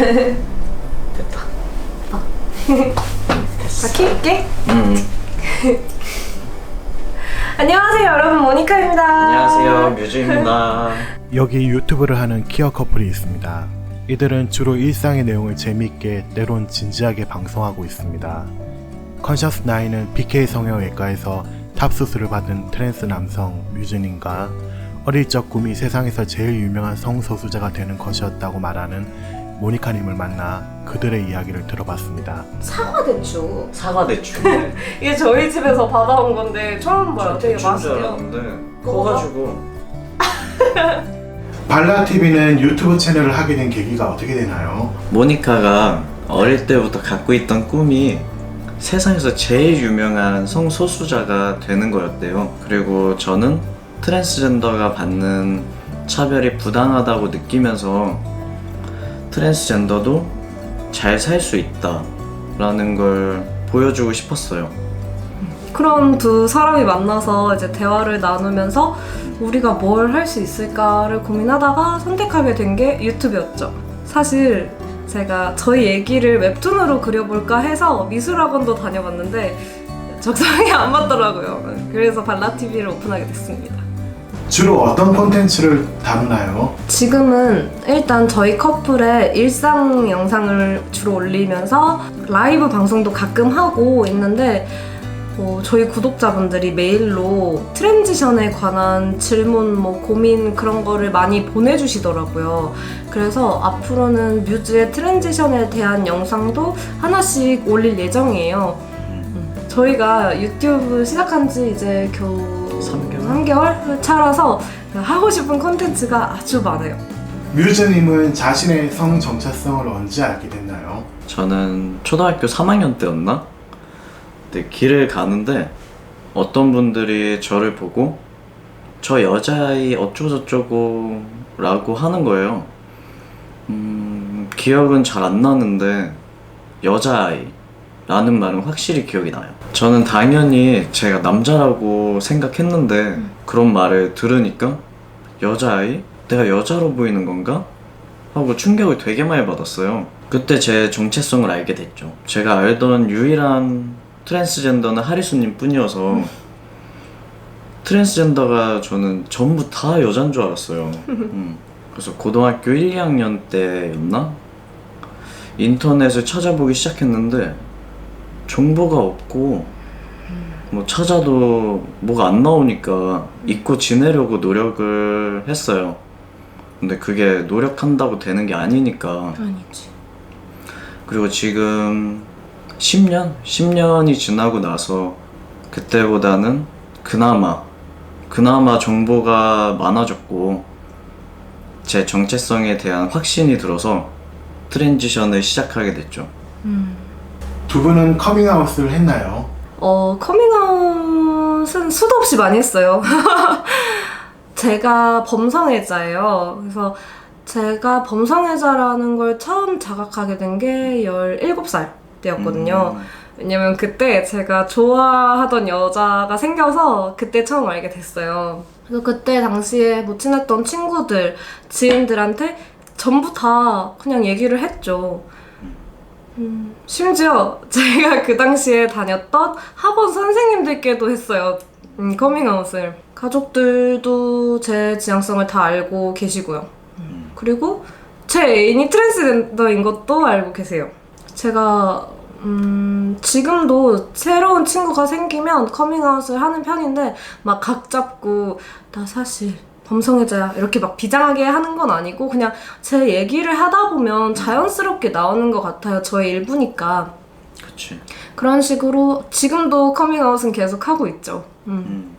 됐다. 다 킬게. 음. 안녕하세요, 여러분. 모니카입니다. 안녕하세요, 뮤즈입니다. 여기 유튜브를 하는 키어 커플이 있습니다. 이들은 주로 일상의 내용을 재미있게 때론 진지하게 방송하고 있습니다. 컨셔스 나이는 BK 성형외과에서 탑 수술을 받은 트랜스 남성 뮤즈님과 어릴 적 꿈이 세상에서 제일 유명한 성소수자가 되는 것이었다고 말하는 모니카님을 만나 그들의 이야기를 들어봤습니다. 사과 대추. 사과 대추. 이게 저희 집에서 받아온 건데 처음 봐요. 되게 맛있대요. 알았는데 커가지고 발라TV는 유튜브 채널을 하게 된 계기가 어떻게 되나요? 모니카가 어릴 때부터 갖고 있던 꿈이 세상에서 제일 유명한 성소수자가 되는 거였대요. 그리고 저는 트랜스젠더가 받는 차별이 부당하다고 느끼면서 트랜스젠더도 잘 살 수 있다 라는 걸 보여주고 싶었어요. 그런 두 사람이 만나서 이제 대화를 나누면서 우리가 뭘 할 수 있을까를 고민하다가 선택하게 된 게 유튜브였죠. 사실 제가 저희 얘기를 웹툰으로 그려볼까 해서 미술학원도 다녀봤는데 적성이 안 맞더라고요. 그래서 발라TV를 오픈하게 됐습니다. 주로 어떤 콘텐츠를 다루나요? 지금은 일단 저희 커플의 일상 영상을 주로 올리면서 라이브 방송도 가끔 하고 있는데 어, 저희 구독자분들이 메일로 트랜지션에 관한 질문, 뭐 고민 그런 거를 많이 보내주시더라고요. 그래서 앞으로는 뮤즈의 트랜지션에 대한 영상도 하나씩 올릴 예정이에요. 음, 저희가 유튜브 시작한 지 이제 겨우 3개월? 3개월 차라서 하고 싶은 콘텐츠가 아주 많아요. 뮤즈님은 자신의 성 정체성을 언제 알게 됐나요? 저는 초등학교 3학년 때였나? 네, 길을 가는데 어떤 분들이 저를 보고 저 여자아이 어쩌고저쩌고 라고 하는 거예요. 음, 기억은 잘 안 나는데 여자아이 라는 말은 확실히 기억이 나요. 저는 당연히 제가 남자라고 생각했는데 그런 말을 들으니까 여자아이? 내가 여자로 보이는 건가? 하고 충격을 되게 많이 받았어요. 그때 제 정체성을 알게 됐죠. 제가 알던 유일한 트랜스젠더는 하리수님 뿐이어서 트랜스젠더가 저는 전부 다 여잔 줄 알았어요. 음. 그래서 고등학교 1, 2학년 때였나? 인터넷을 찾아보기 시작했는데 정보가 없고 뭐 찾아도 뭐가 안 나오니까 잊고 지내려고 노력을 했어요. 근데 그게 노력한다고 되는 게 아니니까 아니지. 그리고 지금 10년? 10년이 지나고 나서 그때보다는 그나마 그나마 정보가 많아졌고 제 정체성에 대한 확신이 들어서 트랜지션을 시작하게 됐죠. 두 분은 커밍아웃을 했나요? 어, 커밍아웃은 수도 없이 많이 했어요. 제가 범성애자예요. 그래서 제가 범성애자라는 걸 처음 자각하게 된 게 17살 때였거든요. 음, 왜냐면 그때 제가 좋아하던 여자가 생겨서 그때 처음 알게 됐어요. 그래서 그때 당시에 못 친했던 친구들, 지인들한테 전부 다 그냥 얘기를 했죠. 음, 심지어 제가 그 당시에 다녔던 학원 선생님들께도 했어요. 음, 커밍아웃을. 가족들도 제 지향성을 다 알고 계시고요. 음, 그리고 제 애인이 트랜스젠더인 것도 알고 계세요. 제가 음, 지금도 새로운 친구가 생기면 커밍아웃을 하는 편인데 막 각 잡고 나 사실 범성애자야 이렇게 막 비장하게 하는 건 아니고 그냥 제 얘기를 하다 보면 자연스럽게 나오는 것 같아요. 저의 일부니까. 그치. 그런 식으로 지금도 커밍아웃은 계속 하고 있죠. 음. 음.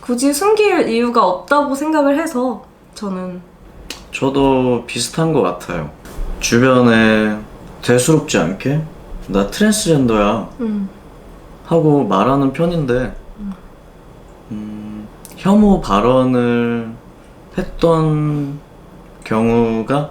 굳이 숨길 이유가 없다고 생각을 해서 저는 저도 비슷한 것 같아요. 주변에 대수롭지 않게 나 트랜스젠더야 음, 하고 말하는 편인데 음, 혐오 발언을 했던 경우가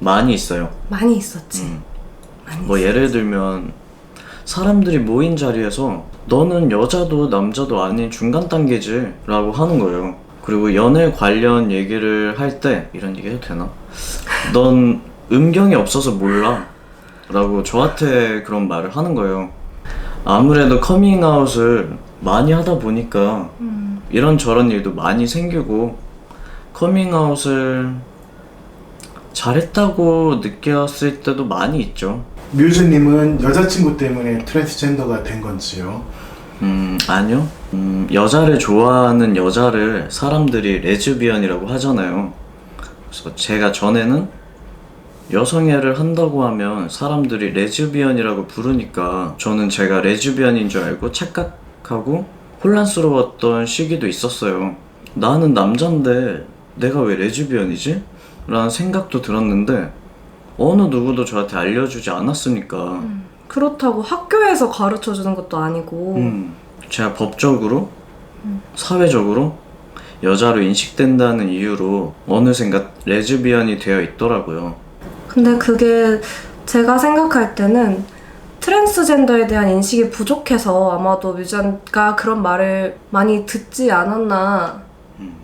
많이 있어요. 많이 있었지. 음. 많이 뭐 예를 들면 사람들이 모인 자리에서 너는 여자도 남자도 아닌 중간 단계지 라고 하는 거예요. 그리고 연애 관련 얘기를 할 때 이런 얘기 해도 되나? 넌 음경이 없어서 몰라 라고 저한테 그런 말을 하는 거예요 아무래도 커밍아웃을 많이 하다 보니까 이런저런 일도 많이 생기고 커밍아웃을 잘했다고 느꼈을 때도 많이 있죠 뮤즈님은 여자친구 때문에 트랜스젠더가 된 건지요? 음, 아니요. 음, 여자를 좋아하는 여자를 사람들이 레즈비언이라고 하잖아요. 그래서 제가 전에는 여성애를 한다고 하면 사람들이 레즈비언이라고 부르니까 저는 제가 레즈비언인 줄 알고 착각하고 혼란스러웠던 시기도 있었어요. 나는 남잔데 내가 왜 레즈비언이지? 라는 생각도 들었는데 어느 누구도 저한테 알려주지 않았으니까 그렇다고 학교에서 가르쳐 주는 것도 아니고 음, 제가 법적으로, 사회적으로 여자로 인식된다는 이유로 어느샌가 레즈비언이 되어 있더라고요. 근데 그게 제가 생각할 때는 트랜스젠더에 대한 인식이 부족해서 아마도 뮤지가 그런 말을 많이 듣지 않았나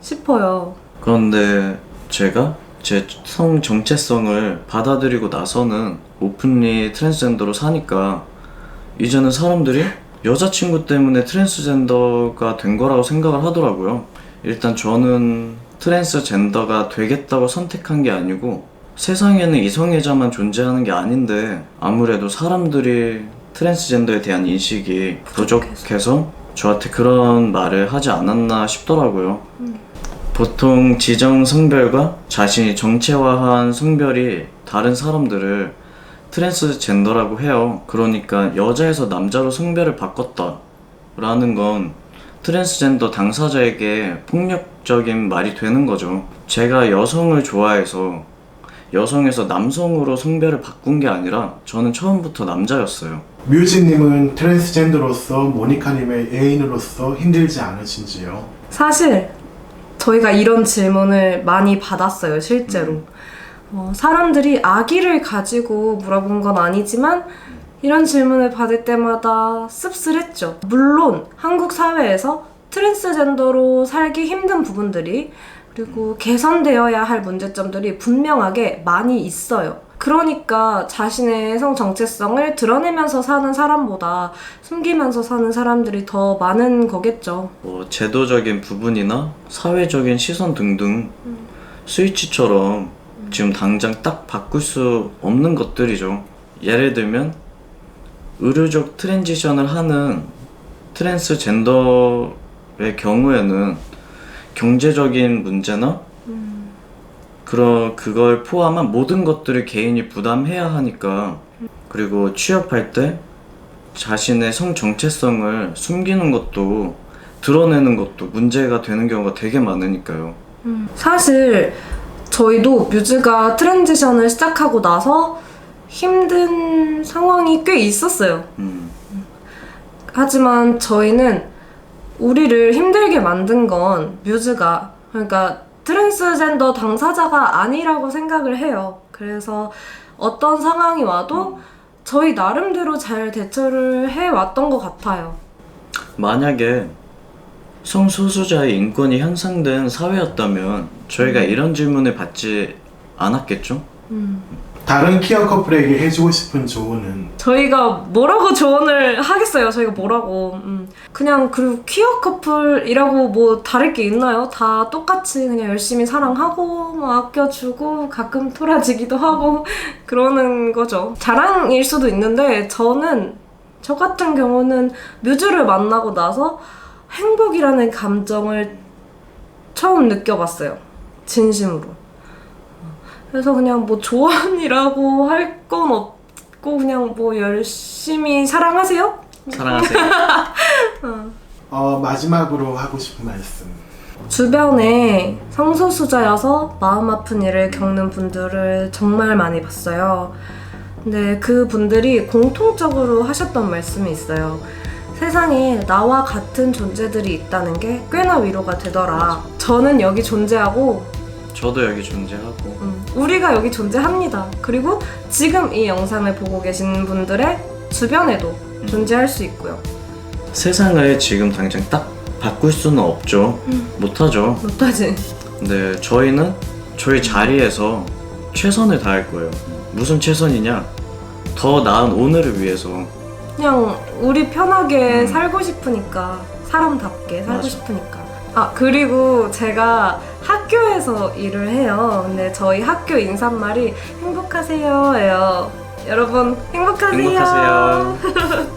싶어요. 그런데 제가 제 성 정체성을 받아들이고 나서는 오픈리 트랜스젠더로 사니까 이제는 사람들이 여자친구 때문에 트랜스젠더가 된 거라고 생각을 하더라고요. 일단 저는 트랜스젠더가 되겠다고 선택한 게 아니고 세상에는 이성애자만 존재하는 게 아닌데 아무래도 사람들이 트랜스젠더에 대한 인식이 부족해서 저한테 그런 말을 하지 않았나 싶더라고요. 보통 지정 성별과 자신이 정체화한 성별이 다른 사람들을 트랜스젠더라고 해요. 그러니까 여자에서 남자로 성별을 바꿨다. 라는 건 트랜스젠더 당사자에게 폭력적인 말이 되는 거죠. 제가 여성을 좋아해서 여성에서 남성으로 성별을 바꾼 게 아니라 저는 처음부터 남자였어요. 뮤즈님은 트랜스젠더로서 모니카님의 애인으로서 힘들지 않으신지요? 사실 저희가 이런 질문을 많이 받았어요, 실제로. 어, 사람들이 아기를 가지고 물어본 건 아니지만 이런 질문을 받을 때마다 씁쓸했죠. 물론 한국 사회에서 트랜스젠더로 살기 힘든 부분들이 그리고 개선되어야 할 문제점들이 분명하게 많이 있어요. 그러니까 자신의 성 정체성을 드러내면서 사는 사람보다 숨기면서 사는 사람들이 더 많은 거겠죠. 뭐 제도적인 부분이나 사회적인 시선 등등 스위치처럼 지금 당장 딱 바꿀 수 없는 것들이죠. 예를 들면 의료적 트랜지션을 하는 트랜스젠더의 경우에는 경제적인 문제나 그런 그걸 포함한 모든 것들을 개인이 부담해야 하니까 그리고 취업할 때 자신의 성 정체성을 숨기는 것도 드러내는 것도 문제가 되는 경우가 되게 많으니까요. 사실 저희도 뮤즈가 트랜지션을 시작하고 나서 힘든 상황이 꽤 있었어요. 음, 하지만 저희는 우리를 힘들게 만든 건 뮤즈가 그러니까 트랜스젠더 당사자가 아니라고 생각을 해요. 그래서 어떤 상황이 와도 저희 나름대로 잘 대처를 해왔던 것 같아요. 만약에 성소수자의 인권이 향상된 사회였다면 저희가 이런 질문을 받지 않았겠죠? 다른 퀴어 커플에게 해주고 싶은 조언은 저희가 뭐라고 조언을 하겠어요. 저희가 뭐라고. 음. 그냥 그리고 퀴어 커플이라고 뭐 다를 게 있나요? 다 똑같이 그냥 열심히 사랑하고 뭐 아껴주고 가끔 토라지기도 하고 그러는 거죠. 자랑일 수도 있는데 저는 저 같은 경우는 뮤즈를 만나고 나서 행복이라는 감정을 처음 느껴봤어요. 진심으로. 그래서 그냥 뭐 조언이라고 할 건 없고 그냥 뭐 열심히 사랑하세요. 사랑하세요. 어, 마지막으로 하고 싶은 말씀 주변에 성소수자여서 마음 아픈 일을 겪는 분들을 정말 많이 봤어요. 근데 그 분들이 공통적으로 하셨던 말씀이 있어요. 세상에 나와 같은 존재들이 있다는 게 꽤나 위로가 되더라. 저는 여기 존재하고 저도 여기 존재하고 음, 우리가 여기 존재합니다. 그리고 지금 이 영상을 보고 계신 분들의 주변에도 존재할 수 있고요. 세상을 지금 당장 딱 바꿀 수는 없죠. 못하죠. 못하지. 근데 저희는 저희 자리에서 최선을 다할 거예요. 무슨 최선이냐? 더 나은 오늘을 위해서 그냥 우리 편하게 음. 살고 싶으니까 사람답게 살고 맞아. 싶으니까 아 그리고 제가 학교에서 일을 해요. 근데 저희 학교 인사말이 행복하세요예요. 여러분 행복하세요. 행복하세요.